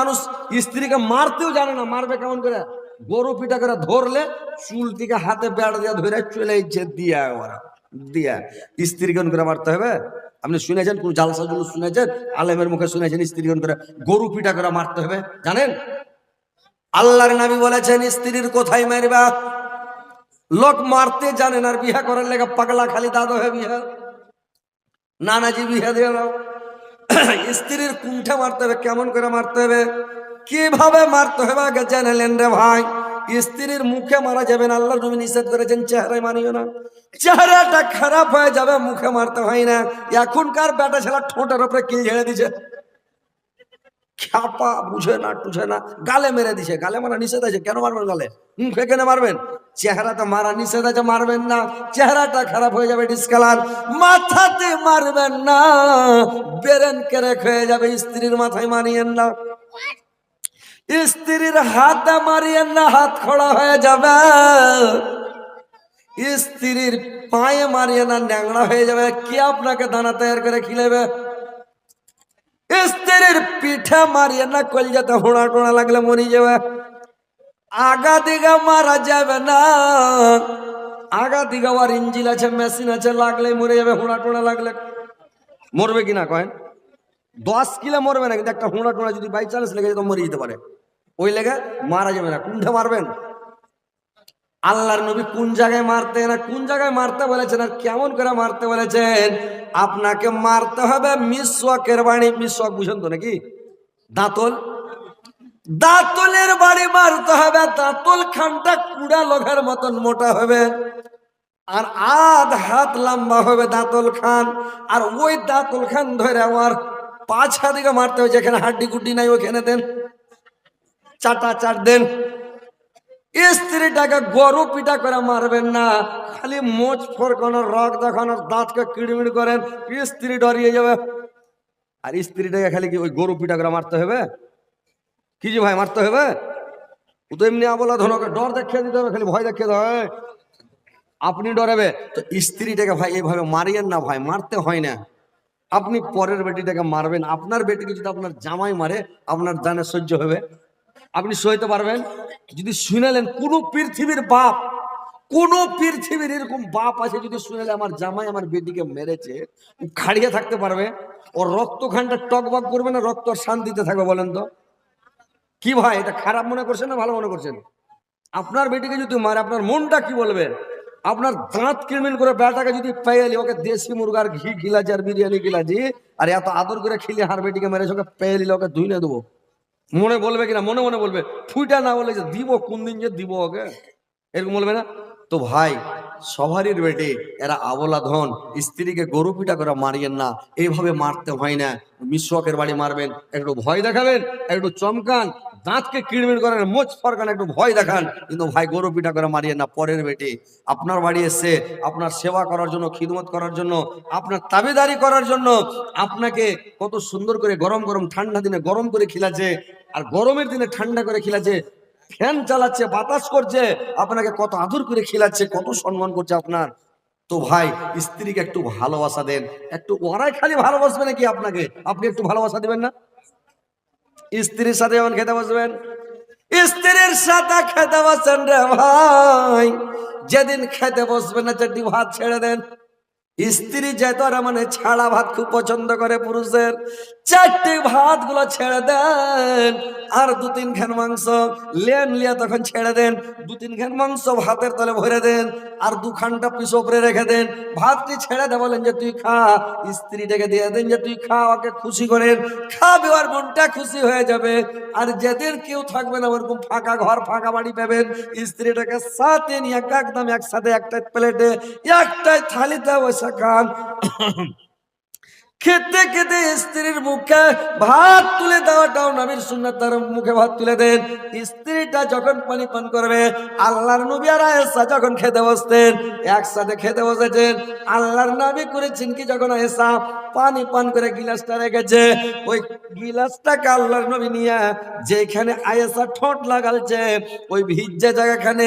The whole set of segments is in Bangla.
মানুষ স্ত্রীকে মারতেও জানে না। মারবে কেমন করে? গরু পিঠা করে ধরলে চুলটিকে হাতে বেড় দিয়ে ধরে চলে ইচ্ছে দিয়া ওরা, দিয়া। স্ত্রীকে কেমন করে মারতে হবে। আপনি শুনেছেন? কোন জালসাগুলো শুনেছেন? আলেমের মুখে শুনেছেন স্ত্রী কেমন করে গরু পিঠা করে মারতে হবে? জানেন? আল্লাহর নবী বলেছেন, স্ত্রীর কোথায় মারবা? লোক মারতে জানেন আর বিহা করার লেগে পাগলা খালি দাদু হয়ে বিহা নানাজি বিহা দিয়ে দাও। স্ত্রীর কুণ্ঠে মারতে হবে, কেমন করে মারতে হবে? কীভাবে মারতে হবে? আগে জানালেন রে ভাই। স্ত্রীর মুখে মারা যাবে না আল্লাহ নবী নিষেধ করেছেন, চেহারায় মানিও না। চেহারাটা খারাপ হয়ে যাবে, মুখে মারতে হয় না। এখনকার বেটা ছেলে ঠোঁটের উপরে কিল ঝেড়ে দিছে? খ্যাপা, বুঝে না, টুঝে না, গালে মেরে দিছে। গালে মারা নিষেধ আছে, কেন মারবেন গালে? মুখে কেন মারবেন? চেহারাতে মারা নিষেধ আছে মারবেন না চেহারাটা খারাপ হয়ে যাবে ডিসকালার মাথাতে মারবেন না বেরেন কেরেক হয়ে যাবে স্ত্রীর মাথায় মারিয়েন না স্ত্রীর হাতে মারিয়েন না হাত খড়া হয়ে যাবে স্ত্রীর পায়ে মারিয়ে না ন্যাংড়া হয়ে যাবে কে আপনাকে দানা তৈরি করে খিলেবে স্ত্রীর পিঠে মারিয়ে না কলজাতে হোড়া টোড়া লাগলে মরি যাবে আগা দিকে মারা যাবে না। আগা দিকে আবার ইঞ্জিল আছে, মেশিন আছে, লাগলে মরে যাবে, হোড়া টোড়া লাগলে। মরবে কিনা কয়েন দশ কিলো মরবে না, কিন্তু একটা হোড়া টোড়া যদি বাই চান্স লেগে যায়, তো মরে যেতে পারে। ওই লেগে মারা যাবে না। কুণ্ঠে মারবেন? আল্লাহর নবী কোন জায়গায় মারতে না কোন জায়গায় মারতে বলেছেন আর কেমন করে মারতে বলেছেন? আপনাকে মারতে হবে মিসওয়াকের বাড়ি মিসওয়াক বুঝেন তো নাকি? দাঁতল। দাঁতলের বাড়ি মারতে হবে, দাঁতল খানটা কুড়া লোঘের মতন মোটা হবে। আর আধ হাত লম্বা হবে দাঁতল খান। আর ওই দাঁতল খান ধরে আমার পাছা দিকে মারতে হবে, যেখানে হাড্ডি গুড্ডি নাই ওখানে দেন। চাটা চাট দেন। স্ত্রীটাকে গরু পিটা করে মারবেন না, খালি মোচ ফরকানোর রক দেখানোর দাঁতকে কিড়মিড় করেন, স্ত্রী ডরিয়ে যাবে। আর স্ত্রীটাকে খালি কি ওই গরু পিটা করে মারতে হবে? কি যে ভাই মারতে হবে? ও তো এমনি বলা ধনকে, ডর দেখিয়ে দিতে হবে, খালি ভয় দেখিয়ে দেওয়া হয় আপনি ডরাবে। তো স্ত্রীটাকে ভাই এইভাবে মারিয়েন না ভাই, মারতে হয় না। আপনি পরের বেটিটাকে মারবেন। আপনার বেটিকে যদি আপনার জামাই মারে, আপনার জানে সহ্য হবে। আপনি সইতে পারবেন? যদি শুনেলেন, কোনো পৃথিবীর বাপ, কোন পৃথিবীর এরকম বাপ আছে যদি শুনেলে আমার জামাই আমার বেটিকে মেরেছে খাড়িয়ে থাকতে পারবে। ওর রক্তখানটা টকবক করবে না, রক্ত আর শান্তিতে থাকবে বলেন তো? কি ভাই, এটা খারাপ মনে করছেন না ভালো মনে করছেন? আপনার বেটিকে যদি মারে, আপনার মনটা কি বলবে? আপনার দাঁত কিরমিন করে বেটাকে যদি পেয়েলি, ওকে দেশি মুরগার ঘি খিলাছি আর বিরিয়ানি খিলাছি আর এত আদর করে খিলে হার বেটিকে মেরেছে, ওকে পেয়েলি, ওকে ধুইলে দেবো। মনে বলবে কিনা? মনে মনে বলবে। ফুইটা না বলে যে দিব, কোন দিন যে দিব ওকে? এরকম বলবে না? তো ভাই, সবারই বেটে, এরা আবলা ধন। স্ত্রীকে গরু পিটা করে মারিয়েন না। এইভাবে মারতে হয় না। মিশ্রকের বাড়ি মারবেন। একটু ভয় দেখাবেন, একটু চমকান। দাঁতকে কিড়মিড় করেন, মোচ ফরকান, একটু ভয় দেখান। কিন্তু ভাই, গরু পিঠা করে মারিয়েন না, পরের বেটে। আপনার বাড়ি এসে আপনার সেবা করার জন্য, খিদমত করার জন্য, আপনার তাবেদারি করার জন্য আপনাকে কত সুন্দর করে গরম গরম ঠান্ডা দিনে গরম করে খিলাছে আর গরমের দিনে ঠান্ডা করে খিলাছে ফ্যান চালাচ্ছে, বাতাস করছে, আপনাকে কত আদর করে খিলাচ্ছে, কত সম্মান করছে আপনার। তো ভাই, স্ত্রীকে একটু ভালোবাসা দেন। একটু ওরাই খালি ভালোবাসবে নাকি আপনাকে? আপনি একটু ভালোবাসা দিবেন না? স্ত্রীর সাথে যখন খেতে বসবেন? স্ত্রীর সাথে খেতে বসেন রে ভাই। যেদিন খেতে বসবেন না, চারটি ভাত ছেড়ে দেন। স্ত্রী যে যেতরা মানে ছাড়া ভাত খুব পছন্দ করে পুরুষের চারটি ভাতগুলো ছেড়ে দেন, আর দু তিন খান মাংস। লেন লিয়া তখন ছেড়ে দেন, দু তিন খান মাংস ভাতের তলে ভরে দেন, আর দু খানটা পিস উপরে রেখে দেন। ভাতটি ছেড়ে দে বলেন যে, তুই খা। স্ত্রীটাকে দিয়ে দেন যে, তুই খা, ওকে খুশি করেন খাবে আর মনটা খুশি হয়ে যাবে। আর যেদিন কেউ থাকবে না, ওরকম ফাঁকা ঘর, ফাঁকা বাড়ি পাবেন। স্ত্রীটাকে সাথে নিয়ে একদম একসাথে একটা প্লেটে একটাই থালিতে বসে খান খেতে খেতে স্ত্রীর মুখে ভাত তুলে দেওয়াটাও নবীর সুন্নাত তার মুখে ভাত তুলে দেন। স্ত্রীটা যখন পানি পান করবে, আল্লাহর নবী আর আয়েশা যখন খেতে বসতেন, একসাথে খেতে বসেছেন। আল্লাহর নবী করেছেন কি যখন আয়েশা পানি পান করে গিলাসটা রেখেছে, ওই গিলাসটাকে আল্লাহর নবী নিয়ে যেখানে আয়েশা ঠোঁট লাগালছে, ওই ভিজ্জা জায়গাখানে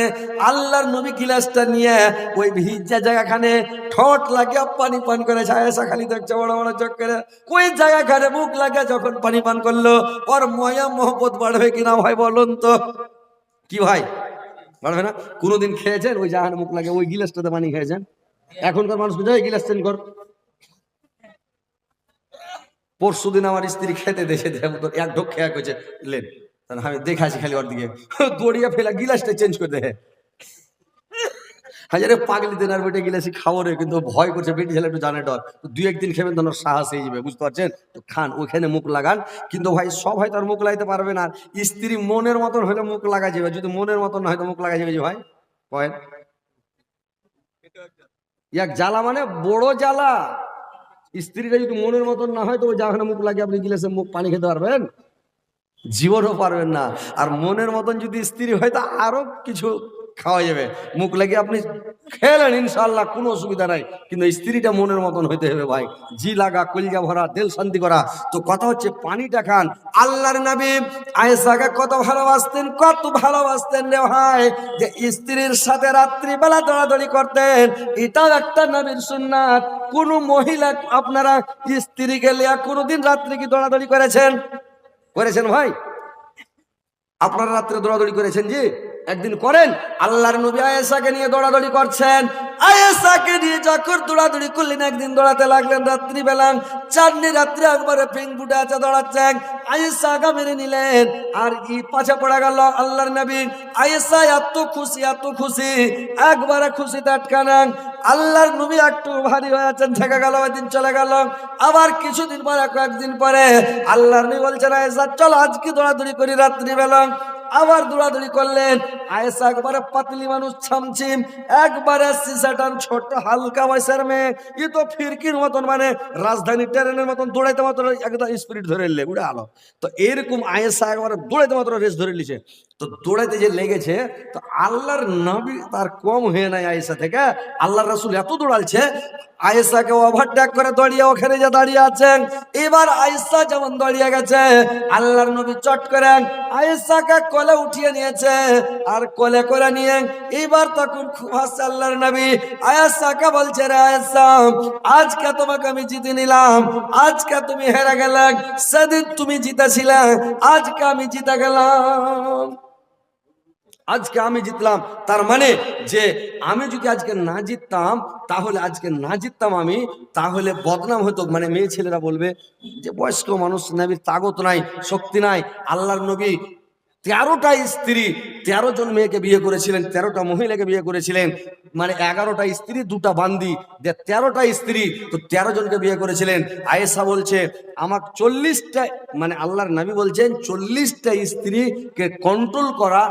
আল্লাহর নবী গিলাসটা নিয়ে ওই ভিজ্জা জায়গাখানে ঠোঁট লাগিয়ে পানি পান করেছে। আয়েশা খালি দেখছে বড় বড় চক্করে ওই জায়গাখানে মুখ লাগে যখন পানি পান করল? ওর ময়া মোহব্বত বাড়বে কিনা ভাই বলুন তো। কি ভাই? বাড়বে না? কোনোদিন খেয়েছেন? ওই জায়গায় মুখ লাগে, ওই গিলাসটাতে পানি খেয়েছেন? এখনকার মানুষ বুঝে গিলাস চেঞ্জ কর। পরশু দিন আমার স্ত্রী খেতে দেশে এক ঢোক খেয়া করেছে লেন আমি দেখাছি খালি ওর দিকে। দড়িয়া ফেলা গিলাসটা চেঞ্জ করে দেয় হাজারে পাগলি দিন আর বেটে খাব রে কিন্তু ভয় করছে, বেটি ছেলে একটু জানে ডর। তো দুই একদিন খেবেন ওর সাহস হয়ে যাবে, বুঝতে পারছেন? তো খান ওখানে মুখ লাগান। কিন্তু ভাই, সব হয়তো আর মুখ লাগাইতে পারবে না। স্ত্রী মনের মতন হলে মুখ লাগা যাবে, যদি মনের মতন না হয়তো মুখ লাগা যাবে যে ভাই? কয়েন। এক জ্বালা মানে বড় জ্বালা। স্ত্রীটা যদি মনের মতন না হয় তো জাহানে মুখ লাগিয়ে আপনি গিলাসে মুখ পানি খেতে পারবেন। জীবনও পারবেন না। আর মনের মতন যদি স্ত্রী হয়, তা আরও কিছু খাওয়া যাবে মুখ লাগিয়ে আপনি খেলেন ইনশাল্লাহ কোনো অসুবিধা নাই। কিন্তু স্ত্রীটা মনের মতন হইতে হবে ভাই। জি লাগা, কলজা ভরা, দিল শান্তি করা। তো কথা হচ্ছে, পানিটা খান। আল্লাহর নবী আয়েশাকে কত ভালোবাসতেন কত ভালোবাসতেন রে ভাই। যে স্ত্রীর সাথে রাত্রিবেলা দৌড়াদৌড়ি করতেন, এটাও একটা নবীর সুন্নাত। কোন মহিলা আপনারা স্ত্রীকে লিয়া কোনোদিন রাত্রি কি দৌড়াদৌড়ি করেছেন? করেছেন ভাই? আপনারা রাত্রে দৌড়াদৌড়ি করেছেন জি? একদিন করেন, আল্লাহর নবী আয়েশাকে নিয়ে দৌড়াদৌড়ি করছেন। আয়েশাকে নিয়ে যখন দৌড়াদৌড়ি করলেন, একদিন দৌড়াতে লাগলেন রাত্রি রাত্রিবেলা। চাঁদনি রাত্রে একবারে পিং ফুটে আছে, দৌড়াচ্ছেন। আয়েশা আগা মেরে নিলেন, আর ই পাছে পড়া গেল আল্লাহর নবী। আয়েশা, এত খুশি এত খুশি। একবারে খুশিতে আটকানাং আল্লাহর নবী একটু ভারী হয়ে আছেন থেকে গেল ওই দিন চলে গেল। আবার কিছুদিন পরে, কয়েকদিন পরে আল্লাহর নবী বলছেন, আয়েশা, চলো আজকে দৌড়াদৌড়ি করি রাত্রি রাত্রিবেলা। আবার দৌড়াদৌড়ি করলেন। আয়েশা একবারে পাতলি মানুষ ছামছিম, একবারে সিসাটান ছোট হালকা বয়সের মেয়ে। ই তো ফিরকির মতন মানে রাজধানী ট্রেনের মতন দৌড়াইতে মাত্র একদম স্পিরিট ধরে নিলে, উড়ে আলো। তো এরকম আয়েশা একবারে দৌড়াইতে মাত্র রেস ধরে নিছে। তো দৌড়াইতে যে লেগেছে, তো আল্লাহর নবী তার কম হয়ে নাই আয়েসা থেকে। আল্লাহর রাসূল এত দৌড়ালছে, আয়েশাকে ওভারটেক করে দাঁড়িয়ে ওখানে যে দাঁড়িয়ে আছেন। এবার আয়েশা যেমন দাঁড়িয়ে গেছে, আল্লাহর নবী চট করেন আয়েশাকে কোলে উঠিয়ে নিয়েছে, আর কলে করে নিয়ে এবার তখন খুব হাসছে আল্লাহর নবী। আয়েশাকে বলছে রে আয়েশা আজকে তোমাকে আমি জিতে নিলাম, আজকে তুমি হেরে গেলে, সেদিন তুমি জিতেছিলে, আজকে আমি জিতে গেলাম। আজকে আমি জিতলাম, তার মানে যে আমি যদি আজকে না জিততাম, তাহলে আজকে না জিততাম আমি, তাহলে বদনাম হতো। মানে মেয়ে ছেলেরা বলবে যে বয়স্ক মানুষ, নবীর তাগত নাই, শক্তি নাই, আল্লাহর নবী তেরোটা স্ত্রী, তেরো জন মেয়েকে বিয়ে করেছিলেন, তেরোটা মহিলাকে বিয়ে করেছিলেন মানে এগারোটা স্ত্রী, দুটা বান্দি। যে তেরোটা স্ত্রী, তো তেরো জনকে বিয়ে করেছিলেন। আয়েশা বলছে আমাকে চল্লিশটা মানে আল্লাহর নবী বলছেন, চল্লিশটা স্ত্রীকে কন্ট্রোল করা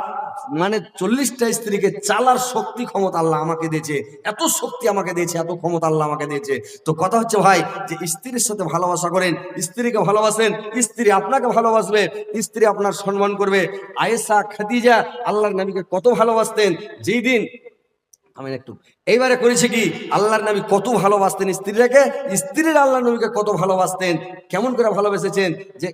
মানে চল্লিশটা স্ত্রীকে চালার শক্তি ক্ষমতা আল্লাহ আমাকে দিয়েছে। এত শক্তি আমাকে দিয়েছে, এত ক্ষমতা আল্লাহ আমাকে দিয়েছে। তো কথা হচ্ছে ভাই, যে স্ত্রীর সাথে ভালোবাসা করেন, স্ত্রীকে ভালোবাসেন, স্ত্রী আপনাকে ভালোবাসবে, স্ত্রী আপনার সম্মান করবে। আয়েশা, খাদিজা আল্লাহর নবীকে কত ভালোবাসতেন। যেই দিন, আমি একটু, এইবারে কি? আল্লাহর কত ভালোবাসতেন স্ত্রীরাকে স্ত্রীর আল্লাহ নবীকে কত ভালোবাসতেন। কেমন করে ভালোবেসেছেন? যে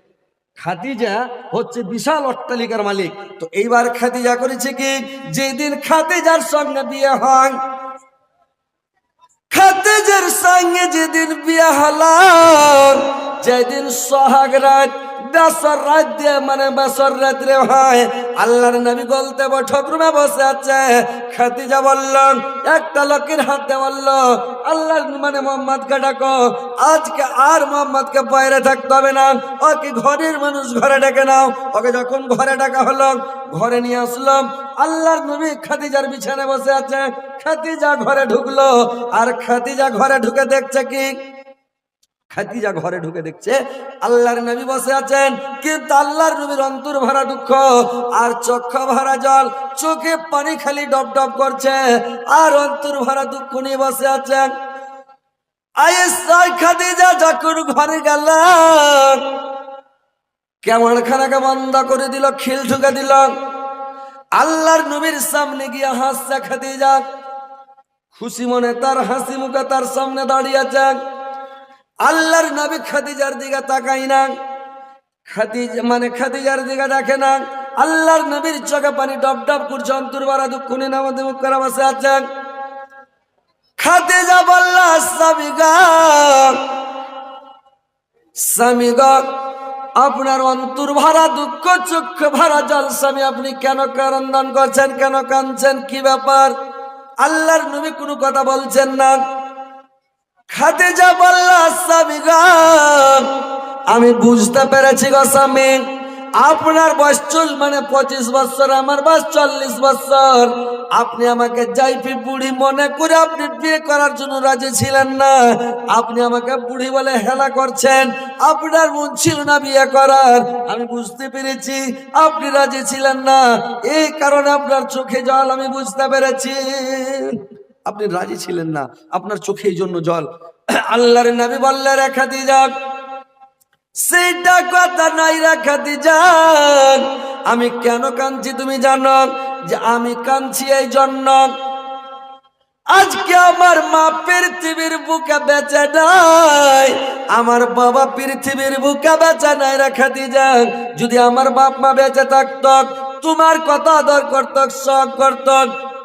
খাদিজা হচ্ছে বিশাল অট্টালিকার মালিক। তো এইবার খাদিজা করেছে কি? যেদিন খাদিজার সঙ্গে বিয়ে হয়। খাদিজার সঙ্গে যেদিন বিয়ে হলাম যেদিন সোহাগ বেসর রাত মানে বেসর রাত্রে হয় আল্লাহর নবী বলতে বৈঠক রুমে বসে আছে। খাদিজা বললাম একটা লোকের হাতে বলল, আল্লাহর মানে মোহাম্মদকে ডাকো, আজকে আর বাইরে না। ঘরের মানুষ ঘরে ডেকে নাও। ওকে যখন ঘরে ডাকা হলো, ঘরে নিয়ে আসলাম আল্লাহর নবী খাদিজার বিছানে বসে আছে। খাদিজা ঘরে ঢুকলো, আর খাদিজা ঘরে ঢুকে দেখছে কি? খাদিজা ঘরে ঢুকে দেখছে, আল্লাহর নবী বসে আছেন। কিন্তু আল্লাহর নবীর অন্তর ভরা দুঃখ, আর চক্ষ ভরা জল, চোখে পানি খালি ডপ ডপ করছে, আর অন্তর ভরা দুঃখ নিয়ে বসে আছেন। খাদিজা, যখন ঘরে গেল, কেমন খানাকে বন্ধ করে দিল, খিল ঢুকে দিল। আল্লাহর নবীর সামনে গিয়ে হাসছে খাদিজা। খুশি মনে তার হাসি মুখে তার সামনে দাঁড়িয়ে আছেন। আল্লাহর নবী খাদিজার দিকে তাকাই না। খাদিজা মানে খাদিজার দিকে দেখে না। আল্লাহর নবীর চোখে পানি ডব ডব করছে অন্তর বারা দুঃখ নিয়ে নামাতে মুখ করে বসে আছেন খাদিজা বললা সাবিগা স্বামীগ আপনার অন্তর ভরা দুঃখ, চক্ষু ভরা জল স্বামী, আপনি কেন করন্দন করছেন, কেন কাঁদছেন? কি ব্যাপার? আল্লাহর নবী কোনো কথা বলছেন না। খাদিজা বলল, স্বামী আমি বুঝতে পেরেছি গো আপনার বয়স চল মানে পঁচিশ বছর, আমার বয়স চল্লিশ বছর। আপনি আমাকে জাইফি বুড়ি মনে করে আপনি বিয়ে করার জন্য রাজি ছিলেন না। আপনি আমাকে বুড়ি বলে হেলা করছেন, আপনার মন ছিল না বিয়ে করার। আমি বুঝতে পেরেছি, আপনি রাজি ছিলেন না। এই কারণে আপনার চোখে জল, আমি বুঝতে পেরেছি। আপনি রাজি ছিলেন না। আপনার চোখে এই জন্য জল। আল্লাহর নবী বললে রেখা দিয়ে যাক। সেটা কথা নাই, রাখা দি যান আমি কেন কাঁদছি তুমি জানো? যে আমি কাঁদছি এই জন্য। আজকে আমার মা পৃথিবীর বুকে বেঁচে নাই। আমার বাবা পৃথিবীর বুকে বেঁচে নাই, রেখা দি যান যদি আমার বাপ মা বেঁচে থাকত, তোমার কথা আদর করত, শখ করত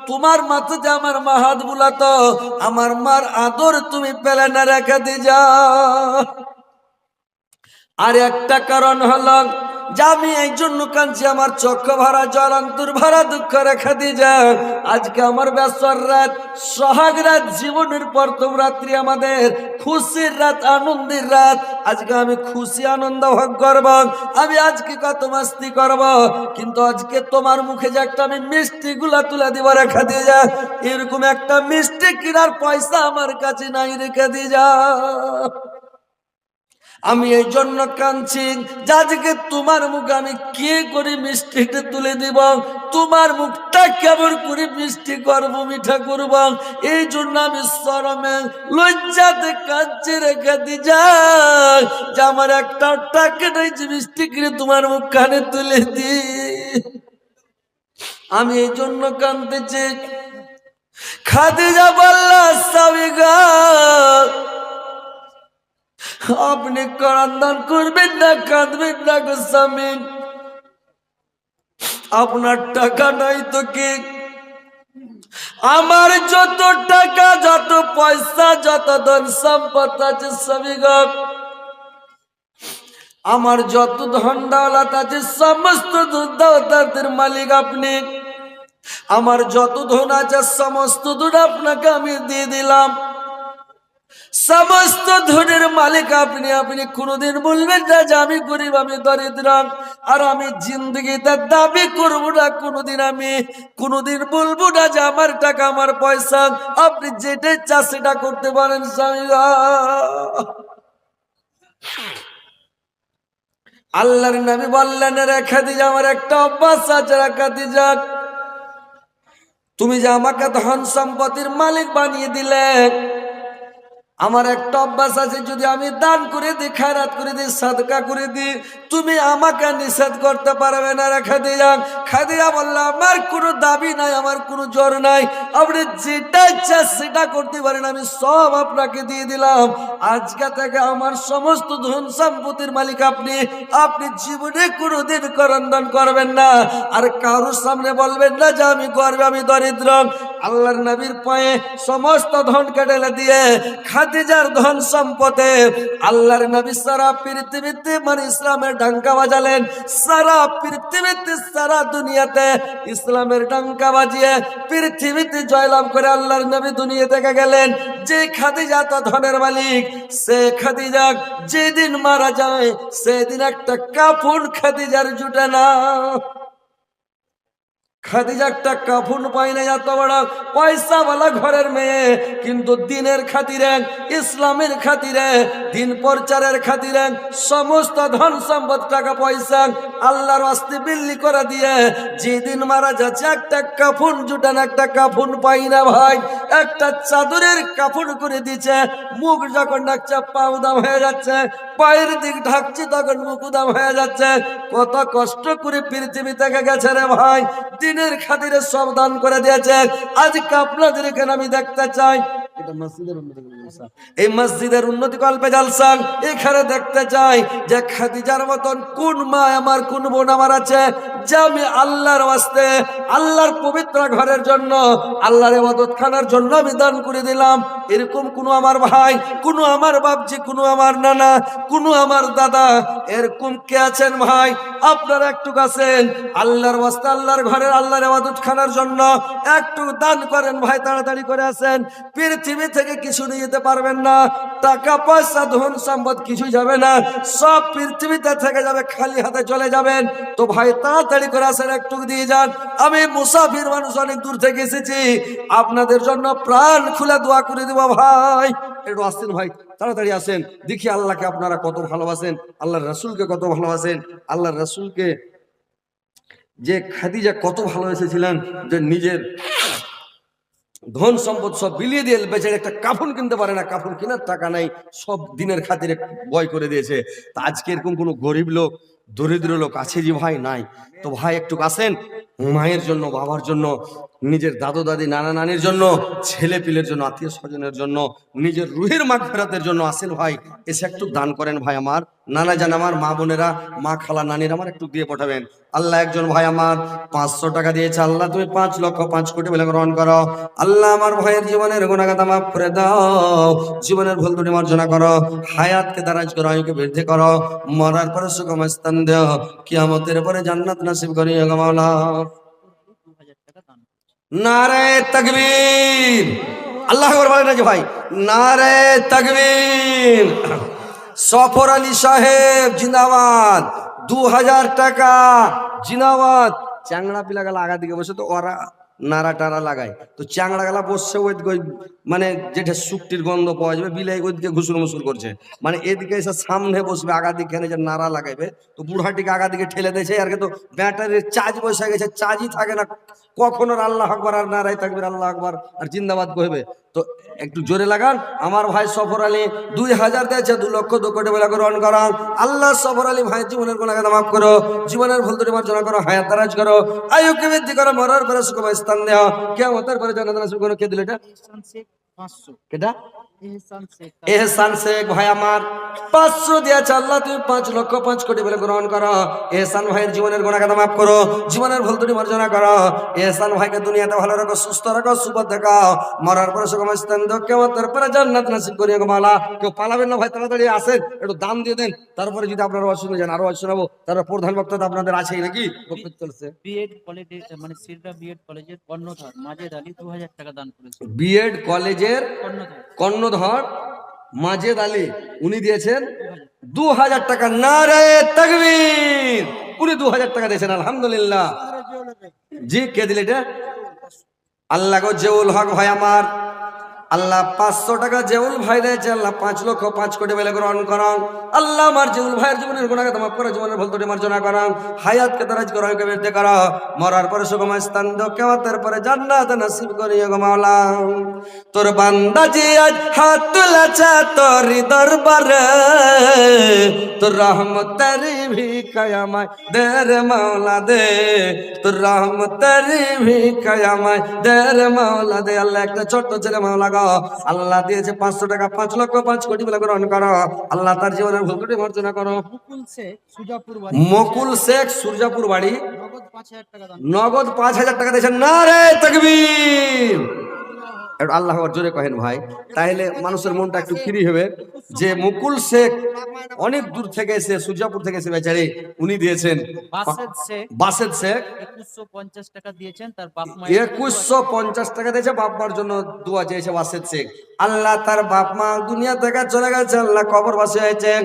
তোমার মাথা যে আমার মা হাত বুলাতো আমার মার আদর তুমি পেলে না রেখে দি যা আর একটা কারণ হলো যে আমি এই জন্য কাঁদছি, আমার চক্ষু ভরা জল, অন্তর ভরা দুঃখ রেখা দিয়ে যান আজকে আমার ব্যস্তর রাত, সোহাগ রাত, জীবনের প্রথম রাত্রি আমাদের, খুশির রাত, আনন্দের রাত। আজকে আমি খুশি, আনন্দ ভোগ করব। আমি আজকে কত মাস্তি করব, কিন্তু আজকে তোমার মুখে যে একটা আমি মিষ্টি গুলা তুলে দিব রেখা দিয়ে যা এরকম একটা মিষ্টি কেনার পয়সা আমার কাছে নাই রেখে দিয়ে যা আমি এই জন্য কাঁদছি যে আজকে তোমার মুখ আমি কি করে মিষ্টিটা তুলে দিব? তোমার মুখটা কেমন করে মিষ্টি করব, মিঠা করব? এই জন্য আমি সরমে লজ্জাতে কাঁদছি রেখে দি যে আমার একটা টাকা নেই যে মিষ্টি করে তোমার মুখ কানে তুলে দি আমি এই জন্য কাঁদতেছি। খাদিজা বললা, স্বামী আপনি কান্দান করবেন না, কাঁদবেন না গো স্বামী। আপনার টাকা নাই তো কি? আমার যত টাকা, যত পয়সা, যত ধন সম্পদ আছে স্বামী গো। আমার যত ধন দৌলত আছে, সমস্ত দৌলতের মালিক আপনি। আমার যত ধন আছে, সমস্ত ধন আপনাকে আমি দিয়ে দিলাম। সমস্ত ধনের মালিক আপনি আপনি কোনোদিন বলবেন না যে আমি গরিব, আমি দরিদ্র, আর আমি জিন্দগিতে দাবি করব না। কোনোদিন আমি, কোনোদিন বলব না যে আমার টাকা, আমার পয়সা, আপনি যেটা চা সেটা করতে পারেন স্বামী। আল্লাহর নবী বললেন, রেখা দিয়ে আমার একটা অভ্যাস আছে, রেখা দিয়ে যাক তুমি যে আমাকে ধন সম্পত্তির মালিক বানিয়ে দিলে আমার একটা অভ্যাস আছে, যদি আমি দান করে দিই, খায়রাত করে দিই, সাদকা করে দিই, তুমি আমাকে নিষেধ করতে পারবে না রেখে দিয়া খাদিয়া বলল, আমার কোনো দাবি নাই, আমার কোনো জ্বর নাই। আপনি যেটা ইচ্ছা সেটা করতে পারেন, আমি সব আপনাকে দিয়ে দিলাম। আজকে থেকে আমার সমস্ত ধন সম্পত্তির মালিক আপনি। আপনি জীবনে কোনো দিন করন্দন করবেন না। আর কারোর সামনে বলবেন না যে আমি গর্বে, আমি দরিদ্র। আল্লাহর নবীর পায়ে সমস্ত ধন কেটে দিয়ে খাদিজার ধন সম্পদে আল্লাহর নবী সারা পৃথিবীতে মানে ইসলামের ডাঙ্কা বাজালেন, সারা পৃথিবীতে, সারা দুনিয়াতে ইসলামের ডাঙ্কা বাজিয়ে পৃথিবীতে জয়লাভ করে আল্লাহর নবী দুনিয়া থেকে গেলেন। যে খাদিজা তো ধনের মালিক, সে খাদিজা যেদিন মারা যায়, সেদিন একটা কাপুন খাদিজার জুটে না। খাদিজা একটা কাফুন পাই না এত বড়। পয়সাওয়ালা ঘরের মেয়ে। কিন্তু দিনের খাতিরে, ইসলামের খাতিরে, দিন প্রচারের খাতিরে সমস্ত ধন সম্পদ, টাকা পয়সা আল্লাহর আস্তে বিল্লি করে দিয়ে যেদিন মারা যাচ্ছে, একটা কাফুন জুটান, একটা কাফুন পাই না ভাই। একটা চাদরের কাফুন করে দিচ্ছে, মুখ যখন ডাকছে পা উদাম হয়ে যাচ্ছে, পায়ের দিক ঢাকছে, তখন মুখ উদাম হয়ে যাচ্ছে। কত কষ্ট করে পৃথিবী থেকে গেছে রে ভাই। দিনের খাতিরে সব দান করে দিয়েছে। আজকে আপনাদের এখানে আমি দেখতে চাই। এটা মসজিদের এই মসজিদের উন্নতি কল্পে জালসান, এখানে দেখতে চাই যে খাদিজার মতন কোন মা আমার, কোন বোন আমার আছে? যে আমি আল্লাহর ওয়াস্তে, আল্লাহর পবিত্র ঘরের জন্য, আল্লাহর ইবাদত খানার জন্য আমি দান করে দিলাম। এরকম কোনো আমার ভাই, কোনো আমার বাপজি, কোনো আমার নানা, কোনো আমার দাদা, এরকম কে আছেন ভাই? আপনারা একটু আছেন আল্লাহর বস্তা আল্লাহর ঘরের, আল্লাহর ইবাদত খানার জন্য একটু দান করেন ভাই, তাড়াতাড়ি করে আসেন। পৃথিবী থেকে কিছু নিয়ে যেতে পারবেন না। টাকা, পয়সা, ধন সম্পদ কিছুই যাবে না। সব পৃথিবীতে থেকে যাবে, খালি হাতে চলে যাবেন। তো ভাই, তাড়াতাড়ি করে আসেন, একটু দিয়ে যান। আমি মুসাফির মানুষ, অনেক দূর থেকে এসেছি। আপনাদের জন্য প্রাণ খুলে দোয়া করে দেবো ভাই। একটু আসছেন ভাই। তাড়াতাড়ি আসেন, দেখি আল্লাহকে আপনারা কত ভালোবাসেন, আল্লাহর রসুলকে কত ভালোবাসেন, আল্লাহর রসুলকে যে খাদিজা কত ভালোবেসেছিলেন, যে নিজের ধন সম্পদ সব বিলিয়ে দিয়ে বেচারে একটা কাফন কিনতে পারে না, কাফন কেনার টাকা নাই, সব দিনের খাতিরে বয় করে দিয়েছে। তা আজকে এরকম কোনো গরিব লোক, দরিদ্র লোক আছে যে ভাই? নাই। তো ভাই একটু আসেন, মায়ের জন্য, বাবার জন্য নিজের দাদু দাদি, নানা নানির জন্য, ছেলে পিলের জন্য, আত্মীয় স্বজনের জন্য, নিজের রুহের মাঠ ফেরাতের জন্য আসেন ভাই। এসে একটু দান করেন ভাই আমার। নানা জান আমার, মা বোনেরা, মা খালা নানির আমার একটু দিয়ে পাঠাবেন। আল্লাহ একজন ভাই আমার, পাঁচশো টাকা দিয়েছে আল্লাহ, তুমি পাঁচ লক্ষ পাঁচ কোটি বলে গ্রহণ করো। আল্লাহ আমার ভাইয়ের জীবনের গুণাগাতা মাফ করে দাও। জীবনের ভুল দুটি মার্জনা করো। হায়াতকে দারাজ করো, আয়ুকে বৃদ্ধি করো। মরার পরে সুগম স্থান দেও। কিয়ামতের পরে জান্নাত নাসিব করি নারে তকবীর। আল্লাহ বলেন যে ভাই? নারে তকবীর। সফর আলী সাহেব, জিন্দাবাদ। দু হাজার টাকা, জিন্দাবাদ। চ্যাংড়া পিলা গেলা আগা দিকে বসে, তো ওরা নাড়া টাড়া লাগায়। তো চ্যাংড়া গেলা বসছে ওই মানে যেটা শুকটির গন্ধ পাওয়া যাবে, বিলাই ওইদিকে ঘুসুর মুসুর করছে। মানে এদিকে এসে সামনে বসবে, আগা দিকে যে নাড়া লাগাইবে, তো বুড়াটিকে আগা দিকে ঠেলে দিয়েছে, আর তো ব্যাটারির চার্জ বসে গেছে, চার্জই থাকে না। কখন আল্লাহ আকবর আর নারাই থাকবে আল্লাহ আকবর আর জিন্দাবাদ কহবে তো একটু জোরে লাগান আমার ভাই সফর আলী দুই হাজার দিয়েছে দু লক্ষ দু কোটি বেলা গ্রহণ করান। আল্লাহ সফর আলী ভাই জীবনের গুণাগাতা মাফ করো জীবনের ভুল দুটি মার্জনা করো হায়াত তারাজ করো আয়ুকে বৃদ্ধি করো মরার পরে সুখময় স্থান দেওয়া কেমন পরে জনতা সুখ কে দিল এটা? পাঁচশো। কেটা? এহসান শেখ ভাই আমার পাঁচশো দিয়েছে আল্লাহ তুমি পাঁচ লক্ষ পাঁচ কোটি বলে গ্রহণ করো। এহসান ভাইয়ের জীবনের মাফ করো জীবনের ভুল ত্রুটি মার্জনা করো। এহসান ভাইকে দুনিয়াতে ভালো রাখো সুস্থ রাখো সুপথ দেখাও মরার পরে সুগম স্থান দাও কেমন তারপরে জান্নাত নাসিব করিয়ে মালা কেউ পালাবেন না ভাই তাড়াতাড়ি আসেন একটু দাম দিয়ে দেন। তারপরে যদি আপনারা শুনে যান আরও শোনাবো তারপর প্রধান বক্তা আপনাদের আছেই নাকি? বক্তব্য চলছে। বিএড কলেজে মানে বিএড কলেজের কর্ণধার মাজেদ আলী দু হাজার টাকা দান করেছে। বিএড কলেজের কর্ণধার। কর্ণধর মাজেদ আলী, উনি দিয়েছেন দু হাজার টাকা না রে তাকবীর। উনি দু হাজার টাকা দিয়েছেন, আলহামদুলিল্লাহ। জি, কে দিলে এটা? আল্লাহ জেউল হক ভাই আমার। আল্লাহ পাঁচশো টাকা জেউল ভাই দিয়েছে, আল্লাহ পাঁচ লক্ষ পাঁচ কোটি বেলে গ্রহণ করাং আল্লাহ আমার জেউল ভাইয়ের জীবনের গুণাগত মাফ করে, জীবনের ভুল ত্রুটি মার্জনা করাং হায়াতকে দারাজ করো বৃদ্ধি করো মরার পরে সুগময় স্থান কেমতের পরে জান্নাত নসিব করি গো মাওলা। তোর বান্দা জি আজ হাত তুলেছে তোর দরবারে, তোর রহমতের ভিকায়ামায় দে রে মাওলা দে তোর রহমতের ভিকায়ামায় দে রে মাওলা দে আল্লাহ একটা ছোট্ট ছেলে মাওলা গো আল্লাহ দিয়েছে পাঁচশো টাকা পাঁচ লক্ষ পাঁচ কোটি বলে গ্রহণ করো আল্লাহ তার জীবনের ভুল ত্রুটি মার্জনা করো মুকুল শেখ সুজাপুর বাড়ি মকুল শেখ সূর্যাপুর বাড়ি নগদ পাঁচ হাজার টাকা দিয়েছেন না রে তকবীর আল্লাহ জোরে কহেন ভাই তাহলে মানুষের মনটা একটু ফ্রি হবে। যে মুকুল শেখ অনেক দূর থেকে এসে সূর্যাপুর থেকে এসে বেচারি উনি দিয়েছেন। বাসেদ শেখ একুশশো পঞ্চাশ টাকা দিয়েছেন তার একুশশো পঞ্চাশ টাকা দিয়েছে বাপ মার জন্য দোয়া চেয়েছে বাসেদ শেখ। আল্লাহ তার বাপ মা দুনিয়া থেকে চলে গেছে আল্লাহ কবর বাসে হয়েছেন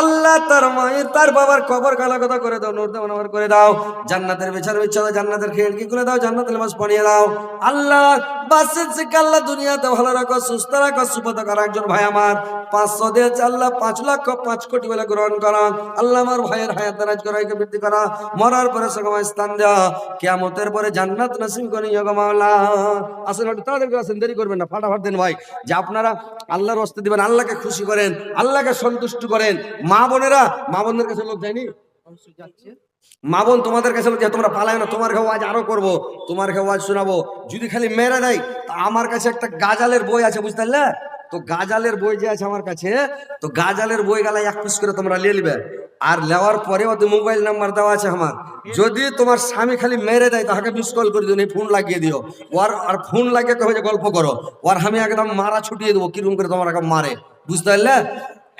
আল্লাহ তার মায়ের তার বাবার কবর কথা করে দাও নূর দেওয়া করে দাও। জান্নাতের বিছানা বিছানা জান্নাতের খিড়কি খুলে দাও জান্নাতের মাস পড়িয়ে দাও। আল্লাহ বাসেদ শেখ আল্লাহ দুনিয়াতে ভালো রাখো, সুস্থ রাখো, সুপথ করো। একজন ভাই আমার, পাঁচশো দিয়েছে, আল্লাহ পাঁচ লক্ষ পাঁচ কোটি বলে গ্রহণ করা। আল্লাহ আমার ভাইয়ের হায়াত দারাজ করা একে বৃদ্ধি করা। মরার পরে সময় স্থান দেওয়া কেমতের পরে জান্নাত নাসিম করে ইয়োগা মাওলা। আসেন একটু তাড়াতাড়ি আসেন, দেরি করবেন না, ফাটাফাট দেন ভাই। যে আপনারা আল্লাহর হস্তে দিবেন, আল্লাহকে খুশি করেন, আল্লাহকে সন্তুষ্ট করেন। মা বোনেরা, মা বোনদের কাছে লোক যায়নি? অবশ্যই যাচ্ছে। মা বোন তোমাদের কাছে বলছে তোমরা পালায় না তোমার কাছে আজ আরও করব, তোমার কাছে আজ শোনাবো। যদি খালি মেরে দেয়, তা আমার কাছে একটা গাজালের বই আছে, বুঝতে পারলে? তো গাজালের বই যে আছে আমার কাছে, তো গাজালের বই গেলে এক পিস করে তোমরা নিয়ে নিবে। আর নেওয়ার পরে ওদের মোবাইল নাম্বার দেওয়া আছে আমার। যদি তোমার স্বামী খালি মেরে দেয় তাকে মিস কল করে দিও ফোন লাগিয়ে দিও। ওর, আর ফোন লাগিয়ে কবে যে গল্প করো। ওর আমি একদম মারা ছুটিয়ে দেবো, কীরকম করে তোমার মারে, বুঝতে পারলে?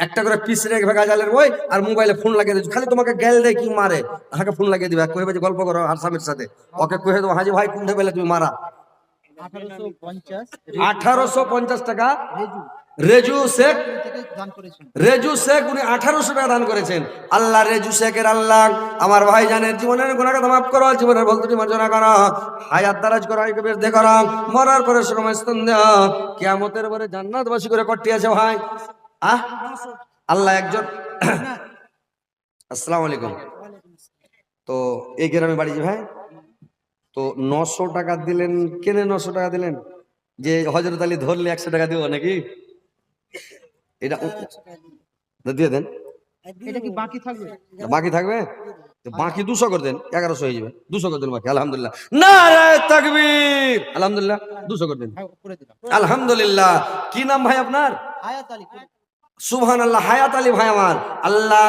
একটা করে পিস রেখে ভেগা জালের বই আর মোবাইলে ফোন লাগিয়ে দিচ্ছে খালি তোমাকে গেল দেয় কি মারে? তাকে ফোন লাগিয়ে দিবে। কইবে যে গল্প করো আর স্বামীর সাথে। ওকে কহে দেবো হাজি ভাই কোনটা পেলে তুমি মারা? আঠারোশো পঞ্চাশ টাকা। রেজু শেখ রেজু শেখ উনি আঠারোশো টাকা দান করেছেন। আল্লাহ রেজু শেখের আল্লাহ। আমার ভাই জানের জীবনের গুণাকে মাফ করো, জীবনের ভুলত্রুটি মার্জনা করো। হায়াত দারাজ করো আয়কে বেশ দে মরার পরে সময় স্তন দেও। কিয়ামতের পরে জান্নাত বাসী করে কট্টি আছে ভাই। আহ আল্লাহ একজন। আসসালামু আলাইকুম। তো এই গ্রামে বাড়ি যে ভাই তো নশো টাকা দিলেন কেনে নশো টাকা দিলেন? যে হজরত আলী ধরলে একশো টাকা দিব নাকি? এটা দিয়ে দেন। এটা কি বাকি থাকবে? বাকি থাকবে? বাকি দুশো করে দেন এগারোশো হয়ে যাবে। দুশো করে দেন বাকি আলহামদুলিল্লাহ। না তাকবীর! আলহামদুলিল্লাহ দুশো করে দেন। হ্যাঁ আলহামদুলিল্লাহ। কি নাম ভাই আপনার? আয়াত আলী সুবহান আল্লাহ হায়াত আলী ভাই আমার। আল্লাহ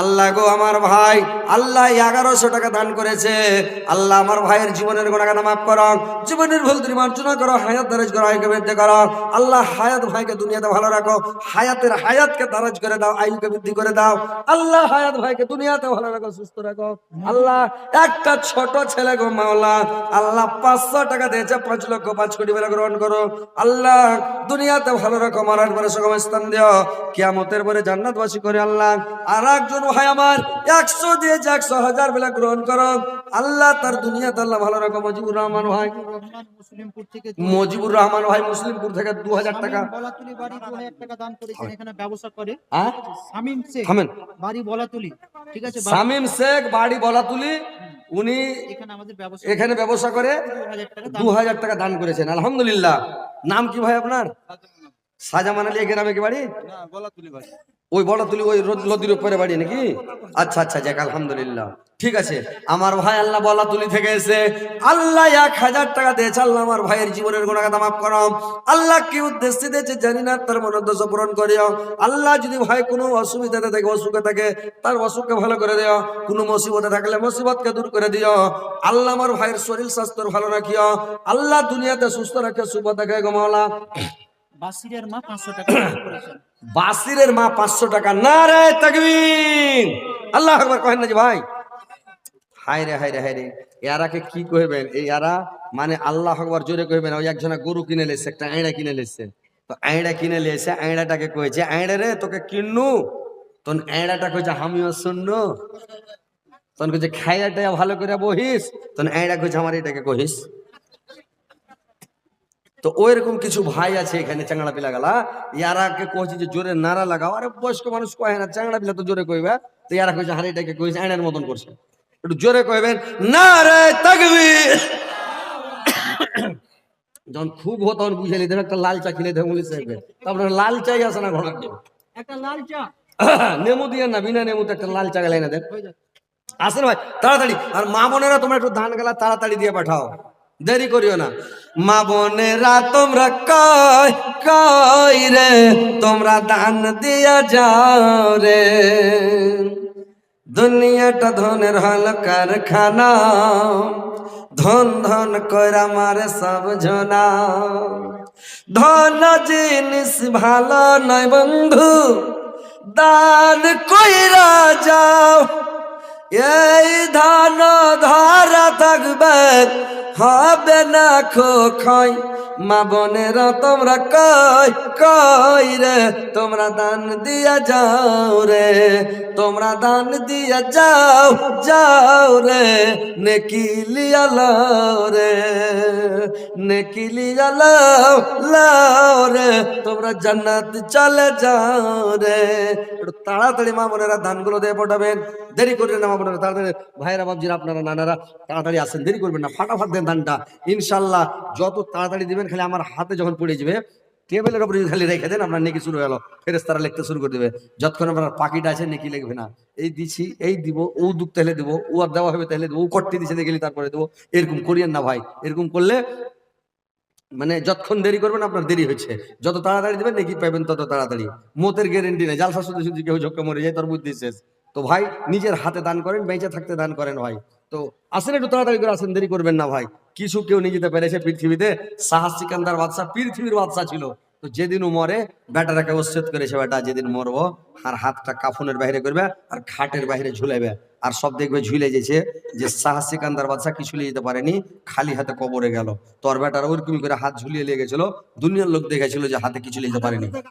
আল্লাহ গো আমার ভাই, আল্লাহ এগারোশো টাকা দান করেছে। আল্লাহ আমার ভাইয়ের জীবনের গোনাগানা মাফ করো। জীবনের ভুল তুমি মার্জনা করো, হায়াত দারাজ করো আয়ুকে বৃদ্ধি করো। আল্লাহ হায়াত ভাইকে দুনিয়াতে ভালো রাখো। হায়াতের হায়াতকে দারাজ করে দাও আয়ুকে বৃদ্ধি করে দাও। আল্লাহ হায়াত ভাইকে দুনিয়াতে ভালো রাখো, সুস্থ রাখো। আল্লাহ একটা ছোট ছেলে গো মাওলা, আল্লাহ পাঁচশো টাকা দিয়েছে, পাঁচ লক্ষ পাঁচ কোটি বেলা গ্রহণ করো। আল্লাহ দুনিয়াতে ভালো রাখো মারার পরে সুগম স্থান দিও। কিয়ামতের পরে জান্নাতবাসী করে আল্লাহ আর একজন ভাই আমার একশো দিয়েছে একশো হাজার বেলা গ্রহণ করো। আল্লাহ তার দুনিয়াতে আল্লাহ ভালো রাখো মজিবুর রহমান ভাই। মজিবুর রহমান ভাই মুসলিমপুর থেকে দু হাজার টাকা। এখানে ব্যবসা করে। শামিম শেখ বাড়ি বলাতুলি উনি এখানে ব্যবসা দু হাজার টাকা দান করেছেন আলহামদুলিল্লাহ। নাম কি ভাই আপনার? সাজামান আলী গ্রামে কি বাড়ি? ওই বড়। তুলি ওই রোদ- উপরে বাড়ি নাকি? আচ্ছা আচ্ছা যাক আলহামদুলিল্লাহ। ঠিক আছে আমার ভাই আল্লাহ বলা তুলি থেকে এসে আল্লাহ এক হাজার টাকা দিয়েছে আল্লাহ আমার ভাইয়ের জীবনের গুণাগাতা মাফ করো। আল্লাহ কি উদ্দেশ্যে দিয়েছে জানি না তার মনোদ্দেশ্য পূরণ করিও। আল্লাহ যদি ভাই কোনো অসুবিধাতে থাকে অসুখে থাকে তার অসুখকে ভালো করে দিও। কোনো মুসিবতে থাকলে মুসিবতকে দূর করে দিও। আল্লাহ আমার ভাইয়ের শরীর স্বাস্থ্য ভালো রাখিও। আল্লাহ দুনিয়াতে সুস্থ রাখে শুভ থাকে গমাওলা বাসিরের মা পাঁচশো টাকা বাসিরের মা পাঁচশো টাকা। না রে তাকবীর। আল্লাহ একবার কহেন না যে ভাই। হায় রে হায় রে হায় রে। এরাকে কি কইবেন? এই এরা মানে আল্লাহ একবার জোরে কইবেন, ওই একজনা গরু কিনে লেছে, একটা আইড়া কিনে লেছে। তো আইড়া কিনে লেছে, আইড়াটাকে কইছে, আইড়া রে, তোকে কিন্নু? তখন আইড়াটা কইছে আমিও শুননু তখন কইছে খাইয়াটা ভালো করে বহিস। তখন আইড়া কইছে, আমার এটাকে কহিস। তো ওইরকম কিছু ভাই আছে এখানে চাংড়া পিলা গেলা। ইয়ারাকে কইছে যে জোরে নারা লাগাও। আরে বয়স্ক মানুষ কয় না চাংড়া পিলা তো জোরে কইবে। তো ইয়ারা কইছে হারে এটাকে কইছে আয়নার মতন করছে। একটু জোরে কইবেন না রে তাকবীর! যখন খুব হতো তখন বুঝে নিতে একটা লাল চা কিনে দেবে বলে তারপরে লাল চাই আসে না ঘোড়ার একটা লাল চা। নেমু দিয়ে না বিনা নেমুতে একটা লাল চা গেলাই না দেন। আসেন ভাই তাড়াতাড়ি। আর মা বোনেরা তোমরা একটু ধান গেলা তাড়াতাড়ি দিয়ে পাঠাও। দেরি করিও না। মা বোনেরা, তোমরা কয় কয় রে? তোমরা দান দিয়া যাও রে। দুনিয়াটা ধনের হল কারখানা। ধন ধন কইরা মারে সব জনা ধন জিনিস ভালো নয় বন্ধু, দান কইরা যাও। এই ধান ধরা থাকবে হবে না খো খাই মা বোনেরা তোমরা কই কই রে? তোমরা দান দিয়া যাও রে, তোমরা দান দিয়া যাও যাও রে। নেকি লিয়া লাও রে, নেকি লিয়া লাও লাও রে। তোমরা জান্নাত চলে যাও রে। একটু তাড়াতাড়ি মা বোনেরা দানগুলো দিয়ে পাঠাবেন দেরি করবেন না মা বোনেরা, তাড়াতাড়ি। ভাইরা বাবজিরা আপনারা, নানারা, তাড়াতাড়ি আসেন, দেরি করবেন না, ফাটাফাট দেন। দানটা ইনশাল্লাহ যত তাড়াতাড়ি দিবেন, খালি আমার হাতে যখন পড়ে যাবে, টেবিলের উপরে খালি রেখে দেন, আপনার নেকি শুরু হয়ে গেল। ফেরেস তারা লিখতে শুরু করে দেবে। যতক্ষণ আপনার পাখিটা আছে, নেকি লিখবে না। এই দিছি, এই দিব, ও দুঃখ তাহলে দেবো, ও আর দেওয়া হবে তাহলে দেবো, ও কট্টি দিছে দেখলি তারপরে দেবো। এরকম করিয়েন না ভাই। এরকম করলে মানে যতক্ষণ দেরি করবেন, আপনার দেরি হচ্ছে। যত তাড়াতাড়ি দেবেন, নাকি পাবেন তত তাড়াতাড়ি। মতের গ্যারেন্টি নেই। জালসা শুধু শুধু কেউ ঝক্কা মরে যায়, তোর বুদ্ধি শেষ। তো ভাই, নিজের হাতে দান করেন, বেঁচে থাকতে দান করেন ভাই। তো আসেন একটু তাড়াতাড়ি করে আসেন, দেরি করবেন না ভাই। কিছু কেউ নিয়ে যেতে পেরেছে পৃথিবীতে। সাহা সিকান্দার বাদশাহ, পৃথিবীর বাদশাহ ছিল। তো যেদিন ও মরে বেটাটাকে উচ্ছেদ করেছে বেটা, যেদিন মরবো, আর হাতটা কাফনের বাইরে করবে, আর খাটের বাইরে ঝুলাইবে। আর সব দেখবে ঝুলে যেছে যে সাহা সিকান্দার বাদশাহ কিছু নিয়ে যেতে পারেনি, খালি হাতে কবরে গেল। তোর বেটার ওরকম করে হাত ঝুলিয়ে লেগেছিল দুনিয়ার লোক দেখেছিল যে হাতে কিছু নিয়ে যেতে পারেনি।